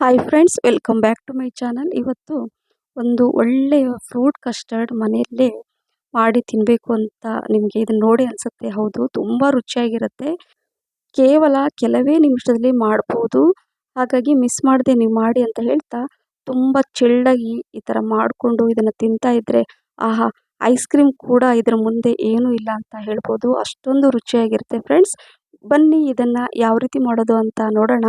Hi friends welcome back to my channel ಇವತ್ತು ಒಂದು ಒಳ್ಳೆಯ ಫ್ರೂಟ್ ಕಸ್ಟರ್ಡ್ ಮನೆಯಲ್ಲೇ ಮಾಡಿ ತಿನ್ನಬೇಕು ಅಂತ ನಿಮಗೆ ಇದನ್ನು ನೋಡಿ ಅನಿಸುತ್ತೆ. ಹೌದು, ತುಂಬ ರುಚಿಯಾಗಿರುತ್ತೆ. ಕೇವಲ ಕೆಲವೇ ನಿಮಿಷದಲ್ಲಿ ಮಾಡ್ಬೋದು. ಹಾಗಾಗಿ ಮಿಸ್ ಮಾಡದೆ ನೀವು ಮಾಡಿ ಅಂತ ಹೇಳ್ತಾ ತುಂಬ ಚೆಳ್ಳಾಗಿ ಈ ಥರ ಮಾಡಿಕೊಂಡು ಇದನ್ನು ತಿಂತಾ ಇದ್ದರೆ ಆಹಾ ಐಸ್ ಕ್ರೀಮ್ ಕೂಡ ಇದರ ಮುಂದೆ ಏನೂ ಇಲ್ಲ ಅಂತ ಹೇಳ್ಬೋದು. ಅಷ್ಟೊಂದು ರುಚಿಯಾಗಿರುತ್ತೆ ಫ್ರೆಂಡ್ಸ್ ಬನ್ನಿ ಇದನ್ನು ಯಾವ ರೀತಿ ಮಾಡೋದು ಅಂತ ನೋಡೋಣ.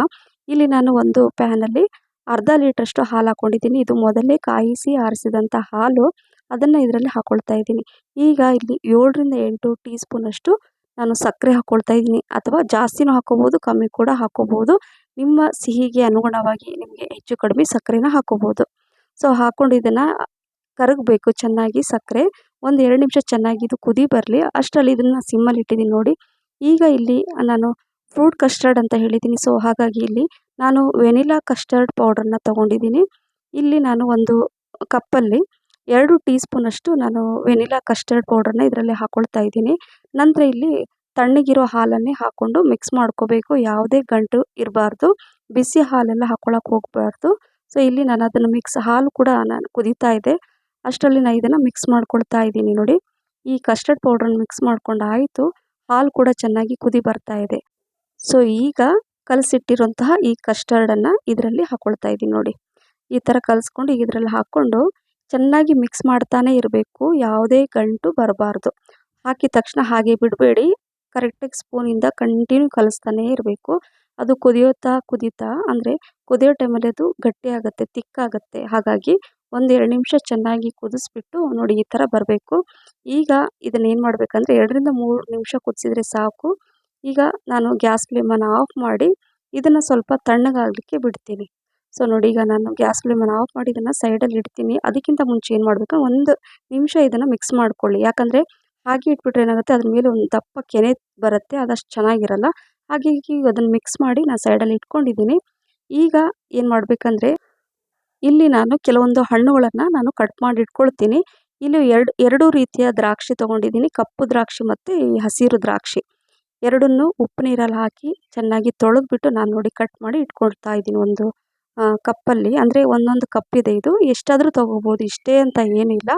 ಇಲ್ಲಿ ನಾನು ಒಂದು ಪ್ಯಾನಲ್ಲಿ ಅರ್ಧ ಲೀಟ್ರಷ್ಟು ಹಾಲು ಹಾಕ್ಕೊಂಡಿದ್ದೀನಿ ಇದು ಮೊದಲೇ ಕಾಯಿಸಿ ಆರಿಸಿದಂಥ ಹಾಲು. ಅದನ್ನು ಇದರಲ್ಲಿ ಹಾಕ್ಕೊಳ್ತಾ ಇದ್ದೀನಿ. ಈಗ ಇಲ್ಲಿ ಏಳರಿಂದ ಎಂಟು ಟೀ ಸ್ಪೂನಷ್ಟು ನಾನು ಸಕ್ಕರೆ ಹಾಕ್ಕೊಳ್ತಾ ಇದ್ದೀನಿ. ಅಥವಾ ಜಾಸ್ತಿನೂ ಹಾಕ್ಕೋಬೋದು ಕಮ್ಮಿ ಕೂಡ ಹಾಕ್ಕೋಬೋದು ನಿಮ್ಮ ಸಿಹಿಗೆ ಅನುಗುಣವಾಗಿ ನಿಮಗೆ ಹೆಚ್ಚು ಕಡಿಮೆ ಸಕ್ಕರೆನ ಹಾಕ್ಕೋಬೋದು ಸೊ ಹಾಕ್ಕೊಂಡು ಇದನ್ನು ಕರಗಬೇಕು ಚೆನ್ನಾಗಿ ಸಕ್ಕರೆ. ಒಂದು ಎರಡು ನಿಮಿಷ ಚೆನ್ನಾಗಿ ಇದು ಕುದಿ ಬರಲಿ. ಅಷ್ಟರಲ್ಲಿ ಇದನ್ನು ಸಿಮ್ಮಲ್ಲಿ ಇಟ್ಟಿದ್ದೀನಿ ನೋಡಿ. ಈಗ ಇಲ್ಲಿ ನಾನು ಫ್ರೂಟ್ ಕಸ್ಟರ್ಡ್ ಅಂತ ಹೇಳಿದ್ದೀನಿ. ಸೊ, ಹಾಗಾಗಿ ಇಲ್ಲಿ ನಾನು ವೆನಿಲಾ ಕಸ್ಟರ್ಡ್ ಪೌಡ್ರನ್ನ ತೊಗೊಂಡಿದ್ದೀನಿ. ಇಲ್ಲಿ ನಾನು ಒಂದು ಕಪ್ಪಲ್ಲಿ ಎರಡು ಟೀ ಸ್ಪೂನಷ್ಟು ನಾನು ವೆನಿಲಾ ಕಸ್ಟರ್ಡ್ ಪೌಡ್ರನ್ನ ಇದರಲ್ಲಿ ಹಾಕ್ಕೊಳ್ತಾ ಇದ್ದೀನಿ. ನಂತರ ಇಲ್ಲಿ ತಣ್ಣಗಿರೋ ಹಾಲನ್ನೇ ಹಾಕ್ಕೊಂಡು ಮಿಕ್ಸ್ ಮಾಡ್ಕೋಬೇಕು. ಯಾವುದೇ ಗಂಟು ಇರಬಾರ್ದು. ಬಿಸಿ ಹಾಲೆಲ್ಲ ಹಾಕ್ಕೊಳಕ್ಕೆ ಹೋಗಬಾರ್ದು. ಸೊ, ಇಲ್ಲಿ ನಾನು ಅದನ್ನು ಮಿಕ್ಸ್, ಹಾಲು ಕೂಡ ನಾನು ಕುದೀತಾ ಇದೆ. ಅಷ್ಟರಲ್ಲಿ ನಾನು ಇದನ್ನು ಮಿಕ್ಸ್ ಮಾಡ್ಕೊಳ್ತಾ ಇದ್ದೀನಿ ನೋಡಿ. ಈ ಕಸ್ಟರ್ಡ್ ಪೌಡ್ರನ್ನ ಮಿಕ್ಸ್ ಮಾಡ್ಕೊಂಡು ಆಯಿತು. ಹಾಲು ಕೂಡ ಚೆನ್ನಾಗಿ ಕುದಿ ಬರ್ತಾ ಇದೆ. ಸೊ ಈಗ ಕಲಸಿಟ್ಟಿರುವಂತಹ ಈ ಕಸ್ಟರ್ಡನ್ನು ಇದರಲ್ಲಿ ಹಾಕ್ಕೊಳ್ತಾ ಇದ್ದೀನಿ ನೋಡಿ. ಈ ಥರ ಕಲಿಸ್ಕೊಂಡು ಈಗ ಇದರಲ್ಲಿ ಹಾಕ್ಕೊಂಡು ಚೆನ್ನಾಗಿ ಮಿಕ್ಸ್ ಮಾಡ್ತಾನೆ ಇರಬೇಕು, ಯಾವುದೇ ಗಂಟು ಬರಬಾರ್ದು. ಹಾಕಿದ ತಕ್ಷಣ ಹಾಗೆ ಬಿಡಬೇಡಿ ಕರೆಕ್ಟಾಗಿ ಸ್ಪೂನಿಂದ ಕಂಟಿನ್ಯೂ ಕಲಿಸ್ತಾನೇ ಇರಬೇಕು. ಅದು ಕುದಿಯೋತಾ ಕುದೀತಾ, ಅಂದರೆ ಕುದಿಯೋ ಟೈಮಲ್ಲಿ ಅದು ಗಟ್ಟಿ ಆಗುತ್ತೆ ತಿಕ್ಕಾಗುತ್ತೆ ಹಾಗಾಗಿ ಒಂದು ಎರಡು ನಿಮಿಷ ಚೆನ್ನಾಗಿ ಕುದಿಸ್ಬಿಟ್ಟು ನೋಡಿ ಈ ಥರ ಬರಬೇಕು. ಈಗ ಇದನ್ನೇನು ಮಾಡಬೇಕಂದ್ರೆ, ಎರಡರಿಂದ ಮೂರು ನಿಮಿಷ ಕುದಿಸಿದ್ರೆ ಸಾಕು. ಈಗ ನಾನು ಗ್ಯಾಸ್ ಫ್ಲೇಮನ್ನು ಆಫ್ ಮಾಡಿ ಇದನ್ನು ಸ್ವಲ್ಪ ತಣ್ಣಗಾಗಲಿಕ್ಕೆ ಬಿಡ್ತೀನಿ. ಸೊ, ನೋಡಿ ಈಗ ನಾನು ಗ್ಯಾಸ್ ಫ್ಲೇಮನ್ನು ಆಫ್ ಮಾಡಿ ಇದನ್ನು ಸೈಡಲ್ಲಿ ಇಡ್ತೀನಿ. ಅದಕ್ಕಿಂತ ಮುಂಚೆ ಏನು ಮಾಡಬೇಕು? ಒಂದು ನಿಮಿಷ ಇದನ್ನು ಮಿಕ್ಸ್ ಮಾಡ್ಕೊಳ್ಳಿ. ಯಾಕಂದರೆ ಹಾಗೆ ಇಟ್ಬಿಟ್ರೆ ಏನಾಗುತ್ತೆ? ಅದ್ರ ಮೇಲೆ ಒಂದು ದಪ್ಪ ಕೆನೆ ಬರುತ್ತೆ. ಅದಷ್ಟು ಚೆನ್ನಾಗಿರಲ್ಲ. ಹಾಗಾಗಿ ಅದನ್ನು ಮಿಕ್ಸ್ ಮಾಡಿ ನಾನು ಸೈಡಲ್ಲಿ ಇಟ್ಕೊಂಡಿದ್ದೀನಿ. ಈಗ ಏನು ಮಾಡಬೇಕಂದ್ರೆ ಇಲ್ಲಿ ನಾನು ಕೆಲವೊಂದು ಹಣ್ಣುಗಳನ್ನು ನಾನು ಕಟ್ ಮಾಡಿ ಇಟ್ಕೊಳ್ತೀನಿ. ಇಲ್ಲಿ ಎರಡು, ಎರಡೂ ರೀತಿಯ ದ್ರಾಕ್ಷಿ ತೊಗೊಂಡಿದ್ದೀನಿ. ಕಪ್ಪು ದ್ರಾಕ್ಷಿ ಮತ್ತು ಹಸಿರು ದ್ರಾಕ್ಷಿ. ಎರಡನ್ನೂ ಉಪ್ಪು ನೀರಲ್ಲಿ ಹಾಕಿ ಚೆನ್ನಾಗಿ ತೊಳೆದ್ಬಿಟ್ಟು ನಾನು ನೋಡಿ ಕಟ್ ಮಾಡಿ ಇಟ್ಕೊಳ್ತಾ ಇದ್ದೀನಿ ಒಂದು ಕಪ್ಪಲ್ಲಿ. ಅಂದರೆ ಒಂದೊಂದು ಕಪ್ಪಿದೆ ಇದು. ಎಷ್ಟಾದರೂ ತೊಗೋಬೋದು. ಇಷ್ಟೇ ಅಂತ ಏನಿಲ್ಲ.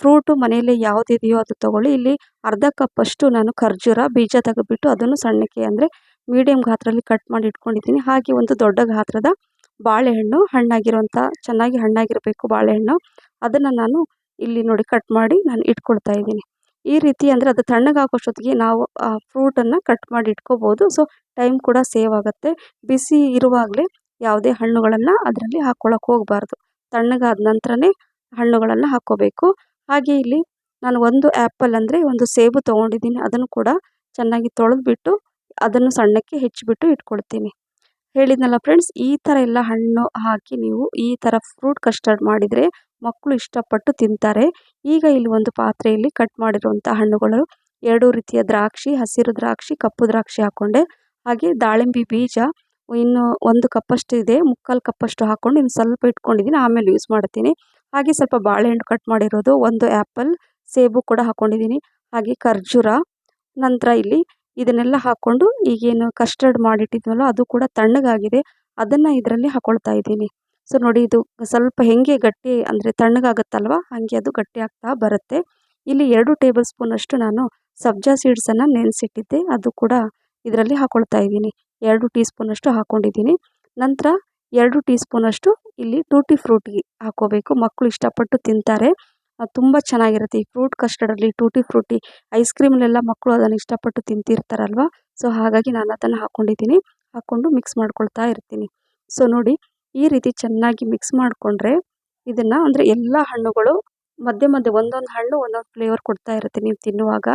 ಫ್ರೂಟು ಮನೆಯಲ್ಲಿ ಯಾವುದಿದೆಯೋ ಅದು ತೊಗೊಳ್ಳಿ. ಇಲ್ಲಿ ಅರ್ಧ ಕಪ್ಪಷ್ಟು ನಾನು ಖರ್ಜೂರ, ಬೀಜ ತೆಗೆದ್ಬಿಟ್ಟು ಅದನ್ನು ಸಣ್ಣಕ್ಕೆ ಅಂದರೆ ಮೀಡಿಯಮ್ ಗಾತ್ರದಲ್ಲಿ ಕಟ್ ಮಾಡಿ ಇಟ್ಕೊಂಡಿದ್ದೀನಿ. ಹಾಗೆ ಒಂದು ದೊಡ್ಡ ಗಾತ್ರದ ಬಾಳೆಹಣ್ಣು ಹಣ್ಣಾಗಿರುವಂಥ ಚೆನ್ನಾಗಿ ಹಣ್ಣಾಗಿರಬೇಕು ಬಾಳೆಹಣ್ಣು. ಅದನ್ನು ನಾನು ಇಲ್ಲಿ ನೋಡಿ ಕಟ್ ಮಾಡಿ ನಾನು ಇಟ್ಕೊಳ್ತಾ ಇದ್ದೀನಿ. ಈ ರೀತಿ ಅಂದರೆ ಅದು ತಣ್ಣಗಾಗೋಷ್ಟೊತ್ತಿಗೆ ನಾವು, ಆ ಫ್ರೂಟನ್ನು ಕಟ್ ಮಾಡಿ ಇಟ್ಕೋಬೋದು. ಸೊ ಟೈಮ್ ಕೂಡ ಸೇವ್ ಆಗುತ್ತೆ. ಬಿಸಿ ಇರುವಾಗಲೇ ಯಾವುದೇ ಹಣ್ಣುಗಳನ್ನು ಅದರಲ್ಲಿ ಹಾಕ್ಕೊಳಕ್ಕೆ ಹೋಗಬಾರ್ದು. ತಣ್ಣಗಾದ ನಂತರನೇ ಹಣ್ಣುಗಳನ್ನು ಹಾಕ್ಕೋಬೇಕು ಹಾಗೆ ಇಲ್ಲಿ ನಾನು ಒಂದು ಆ್ಯಪಲ್ ಅಂದರೆ ಒಂದು ಸೇಬು ತೊಗೊಂಡಿದ್ದೀನಿ. ಅದನ್ನು ಕೂಡ ಚೆನ್ನಾಗಿ ತೊಳೆದ್ಬಿಟ್ಟು ಅದನ್ನು ಸಣ್ಣಕ್ಕೆ ಹೆಚ್ಚಿಬಿಟ್ಟು ಇಟ್ಕೊಳ್ತೀನಿ. ಹೇಳಿದ್ನಲ್ಲ ಫ್ರೆಂಡ್ಸ್ ಈ ಥರ ಎಲ್ಲ ಹಣ್ಣು ಹಾಕಿ ನೀವು ಈ ಥರ ಫ್ರೂಟ್ ಕಸ್ಟರ್ಡ್ ಮಾಡಿದರೆ ಮಕ್ಕಳು ಇಷ್ಟಪಟ್ಟು ತಿಂತಾರೆ. ಈಗ ಇಲ್ಲಿ ಒಂದು ಪಾತ್ರೆಯಲ್ಲಿ ಕಟ್ ಮಾಡಿರುವಂಥ ಹಣ್ಣುಗಳು ಎರಡು ರೀತಿಯ ದ್ರಾಕ್ಷಿ, ಹಸಿರು ದ್ರಾಕ್ಷಿ, ಕಪ್ಪು ದ್ರಾಕ್ಷಿ ಹಾಕ್ಕೊಂಡೆ ಹಾಗೆ ದಾಳಿಂಬೆ ಬೀಜ, ಇನ್ನು ಒಂದು ಕಪ್ಪಷ್ಟು ಇದೆ, ಮುಕ್ಕಾಲು ಕಪ್ಪಷ್ಟು ಹಾಕ್ಕೊಂಡು ಇನ್ನು ಸ್ವಲ್ಪ ಇಟ್ಕೊಂಡಿದ್ದೀನಿ, ಆಮೇಲೆ ಯೂಸ್ ಮಾಡ್ತೀನಿ. ಹಾಗೆ ಸ್ವಲ್ಪ ಬಾಳೆಹಣ್ಣು ಕಟ್ ಮಾಡಿರೋದು, ಒಂದು ಆ್ಯಪಲ್ ಸೇಬು ಕೂಡ ಹಾಕ್ಕೊಂಡಿದ್ದೀನಿ ಹಾಗೆ ಖರ್ಜೂರ, ನಂತರ ಇಲ್ಲಿ ಇದನ್ನೆಲ್ಲ ಹಾಕ್ಕೊಂಡು ಈಗೇನು ಕಸ್ಟರ್ಡ್ ಮಾಡಿಟ್ಟಿದ್ವಲ್ಲ, ಅದು ಕೂಡ ತಣ್ಣಗಾಗಿದೆ. ಅದನ್ನು ಇದರಲ್ಲಿ ಹಾಕ್ಕೊಳ್ತಾ ಇದ್ದೀನಿ. ಸೊ ನೋಡಿ ಇದು ಸ್ವಲ್ಪ ಹೆಂಗೆ ಗಟ್ಟಿ ಅಂದರೆ ತಣ್ಣಗಾಗುತ್ತಲ್ವ, ಹಾಗೆ ಅದು ಗಟ್ಟಿ ಆಗ್ತಾ ಬರುತ್ತೆ. ಇಲ್ಲಿ ಎರಡು ಟೇಬಲ್ ಸ್ಪೂನಷ್ಟು ನಾನು ಸಬ್ಜಾ ಸೀಡ್ಸನ್ನು ನೆನೆಸಿಟ್ಟಿದ್ದೆ. ಅದು ಕೂಡ ಇದರಲ್ಲಿ ಹಾಕ್ಕೊಳ್ತಾ ಇದ್ದೀನಿ. ಎರಡು ಟೀ ಸ್ಪೂನಷ್ಟು ಹಾಕ್ಕೊಂಡಿದ್ದೀನಿ ನಂತರ ಎರಡು ಟೀ ಸ್ಪೂನಷ್ಟು ಇಲ್ಲಿ ಟೂಟಿ ಫ್ರೂಟಿ ಹಾಕ್ಕೋಬೇಕು ಮಕ್ಕಳು ಇಷ್ಟಪಟ್ಟು ತಿಂತಾರೆ. ತುಂಬ ಚೆನ್ನಾಗಿರುತ್ತೆ. ಈ ಫ್ರೂಟ್ ಕಸ್ಟರ್ಡಲ್ಲಿ ಟೂಟಿ ಫ್ರೂಟಿ ಐಸ್ ಕ್ರೀಮಲ್ಲೆಲ್ಲ ಮಕ್ಕಳು ಅದನ್ನು ಇಷ್ಟಪಟ್ಟು ತಿಂತಿರ್ತಾರಲ್ವ? ಸೊ, ಹಾಗಾಗಿ ನಾನು ಅದನ್ನು ಹಾಕ್ಕೊಂಡಿದ್ದೀನಿ ಹಾಕ್ಕೊಂಡು ಮಿಕ್ಸ್ ಮಾಡ್ಕೊಳ್ತಾ ಇರ್ತೀನಿ. ಸೊ, ನೋಡಿ, ಈ ರೀತಿ ಚೆನ್ನಾಗಿ ಮಿಕ್ಸ್ ಮಾಡಿಕೊಂಡ್ರೆ ಇದನ್ನು ಅಂದರೆ ಎಲ್ಲ ಹಣ್ಣುಗಳು ಮಧ್ಯೆ ಮಧ್ಯೆ ಒಂದೊಂದು ಹಣ್ಣು ಒಂದೊಂದು ಫ್ಲೇವರ್ ಕೊಡ್ತಾ ಇರುತ್ತೆ ನೀವು ತಿನ್ನುವಾಗ.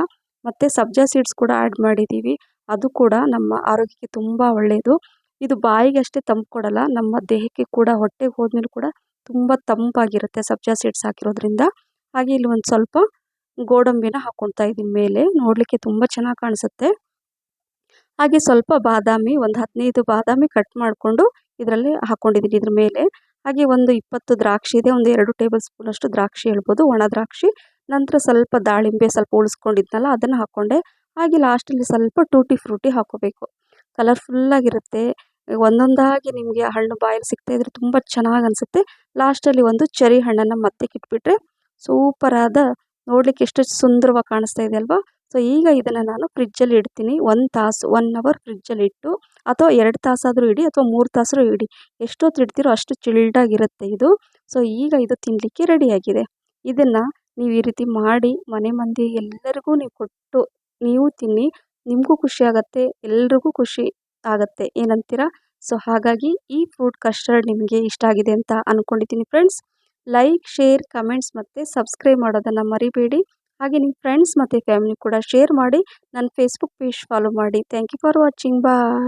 ಮತ್ತು ಸಬ್ಜಾ ಸೀಡ್ಸ್ ಕೂಡ ಆ್ಯಡ್ ಮಾಡಿದ್ದೀವಿ ಅದು ಕೂಡ ನಮ್ಮ ಆರೋಗ್ಯಕ್ಕೆ ತುಂಬ ಒಳ್ಳೆಯದು ಇದು ಬಾಯಿಗೆ ಅಷ್ಟೇ ತಂಪು ಕೊಡಲ್ಲ, ನಮ್ಮ ದೇಹಕ್ಕೆ ಕೂಡ ಹೊಟ್ಟೆಗೆ ಹೋದ್ಮೇಲೆ ಕೂಡ ತುಂಬ ತಂಪಾಗಿರುತ್ತೆ ಸಬ್ಜಾ ಸೀಡ್ಸ್ ಹಾಕಿರೋದ್ರಿಂದ. ಹಾಗೆ ಇಲ್ಲಿ ಒಂದು ಸ್ವಲ್ಪ ಗೋಡಂಬಿನ ಹಾಕ್ಕೊಳ್ತಾ ಇದ್ದೀನಿ ಮೇಲೆ. ನೋಡಲಿಕ್ಕೆ ತುಂಬ ಚೆನ್ನಾಗಿ ಕಾಣಿಸುತ್ತೆ. ಹಾಗೆ ಸ್ವಲ್ಪ ಬಾದಾಮಿ, ಒಂದು ಹದಿನೈದು ಬಾದಾಮಿ ಕಟ್ ಮಾಡಿಕೊಂಡು ಇದರಲ್ಲಿ ಹಾಕ್ಕೊಂಡಿದ್ದೀನಿ ಇದ್ರ ಮೇಲೆ. ಹಾಗೆ ಒಂದು ಇಪ್ಪತ್ತು ದ್ರಾಕ್ಷಿ ಇದೆ, ಒಂದು ಎರಡು ಟೇಬಲ್ ಸ್ಪೂನಷ್ಟು ದ್ರಾಕ್ಷಿ ಹೇಳ್ಬೋದು. ಒಣ ದ್ರಾಕ್ಷಿ, ನಂತರ ಸ್ವಲ್ಪ ದಾಳಿಂಬೆ ಸ್ವಲ್ಪ ಉಳಿಸ್ಕೊಂಡಿದ್ನಲ್ಲ, ಅದನ್ನು ಹಾಕ್ಕೊಂಡೆ ಹಾಗೆ ಲಾಸ್ಟಲ್ಲಿ ಸ್ವಲ್ಪ ಟೂಟಿ ಫ್ರೂಟಿ ಹಾಕೋಬೇಕು. ಕಲರ್ಫುಲ್ಲಾಗಿರುತ್ತೆ ಒಂದೊಂದಾಗಿ ನಿಮಗೆ ಹಣ್ಣು ಬಾಯಲ್ಲಿ ಸಿಗ್ತಾ ಇದ್ರೆ ತುಂಬ ಚೆನ್ನಾಗಿ ಅನಿಸುತ್ತೆ. ಲಾಸ್ಟಲ್ಲಿ ಒಂದು ಚೆರಿ ಹಣ್ಣನ್ನು ಮತ್ತೆ ಕಿಟ್ಬಿಟ್ರೆ ಸೂಪರಾದ, ನೋಡಲಿಕ್ಕೆ ಎಷ್ಟು ಸುಂದರವಾಗಿ ಕಾಣಿಸ್ತಾ ಇದೆ ಅಲ್ವಾ? ಸೊ ಈಗ ಇದನ್ನು ನಾನು ಫ್ರಿಜ್ಜಲ್ಲಿ ಇಡ್ತೀನಿ. ಒಂದು ತಾಸು ಒನ್ ಅವರ್ ಫ್ರಿಜ್ಜಲ್ಲಿ ಇಟ್ಟು, ಅಥವಾ ಎರಡು ತಾಸಾದರೂ ಇಡಿ, ಅಥವಾ ಮೂರು ತಾಸಾದರೂ ಇಡಿ. ಎಷ್ಟೊತ್ತು ಇಡ್ತೀರೋ ಅಷ್ಟು ಚಿಲ್ಡಾಗಿರುತ್ತೆ ಇದು. ಸೊ ಈಗ ಇದು ತಿನ್ನಲಿಕ್ಕೆ ರೆಡಿಯಾಗಿದೆ ಇದನ್ನು ನೀವು ಈ ರೀತಿ ಮಾಡಿ, ಮನೆ ಮಂದಿ ಎಲ್ಲರಿಗೂ ನೀವು ಕೊಟ್ಟು, ನೀವು ತಿನ್ನಿ. ನಿಮಗೂ ಖುಷಿ ಆಗುತ್ತೆ, ಎಲ್ರಿಗೂ ಖುಷಿ ಆಗುತ್ತೆ. ಏನಂತೀರಾ? ಸೊ ಹಾಗಾಗಿ ಈ ಫ್ರೂಟ್ ಕಸ್ಟರ್ಡ್ ನಿಮಗೆ ಇಷ್ಟ ಆಗಿದೆ ಅಂತ ಅಂದ್ಕೊಂಡಿದ್ದೀನಿ ಫ್ರೆಂಡ್ಸ್ ಲೈಕ್ ಶೇರ್ ಕಮೆಂಟ್ಸ್ ಮತ್ತು ಸಬ್ಸ್ಕ್ರೈಬ್ ಮಾಡೋದನ್ನು ಮರಿಬೇಡಿ. ಹಾಗೆ ನಿಮ್ಮ ಫ್ರೆಂಡ್ಸ್ ಮತ್ತು ಫ್ಯಾಮಿಲಿ ಕೂಡ ಶೇರ್ ಮಾಡಿ. ನನ್ನ ಫೇಸ್ಬುಕ್ ಪೇಜ್ ಫಾಲೋ ಮಾಡಿ. Thank you for watching bye